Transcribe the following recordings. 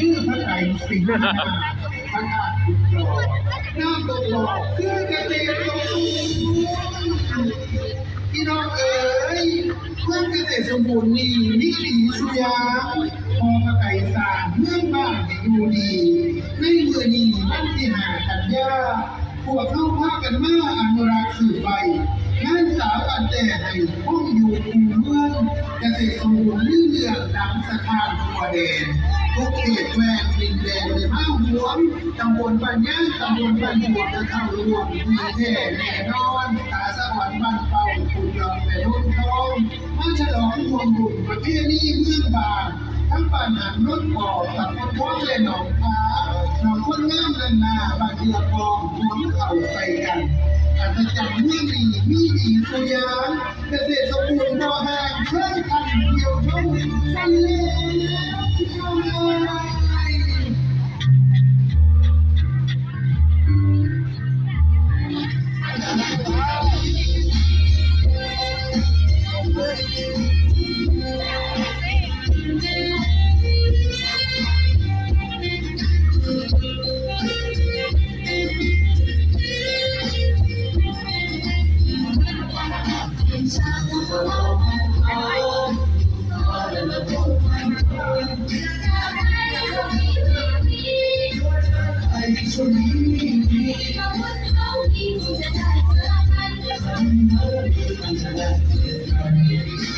ชื่อพระไตรสิงห์นาพระธาตุขุนจอหน้าตกหลอกคือเกษตรสมบูรณ์พี่น้องเอ๋ยเพื่อนเกษตรสมบูรณ์นี่นี่ดีสุยามพอพระไตรสางเมืองบ้านอยู่ดีในเมื่อนี้มันที่หากันยากพวกเข้าพากันมาอนุรักษ์สืบไปงานสาวอันแต่ให้ห้องอยู่คูเมืองเกษตรสมบูรณ์ลื่นเรืองดังสะพานทั่วแดน ทุกเขตแคว้นดินแดนในห้าหวงตำบลปัญญาตำบลปัญหวงจะเข้ารวมมีแท้แน่นอนตาสวรรค์บ้านเป่าคุณยอมไปรุ่นทองมาฉลองรวมบุญประเทศนี้เมืองบานทั้งป่านหันรถบ่อสับคนท้องเลยหนองฟ้าหนองคนงามลันนาบางเรือพองหวเข่าใส่กัน อัศจรรย์เมืองดีมีดีสยามเกษตรสมบูรณ์บ่อแห้งเครื่องคันเกี่ยวชมสันเลวไอ้ช่วง นี้วั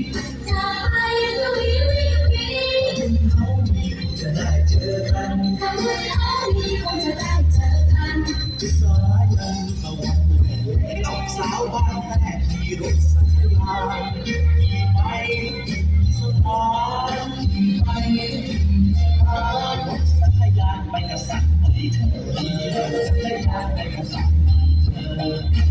รถสัญญาขี่ไปสถานไปสถานสัญญาณไปกับสัตว์ไม่เธอสัญญาณไปกับสัตว์ไม่เธอ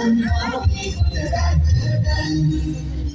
等到你我都单车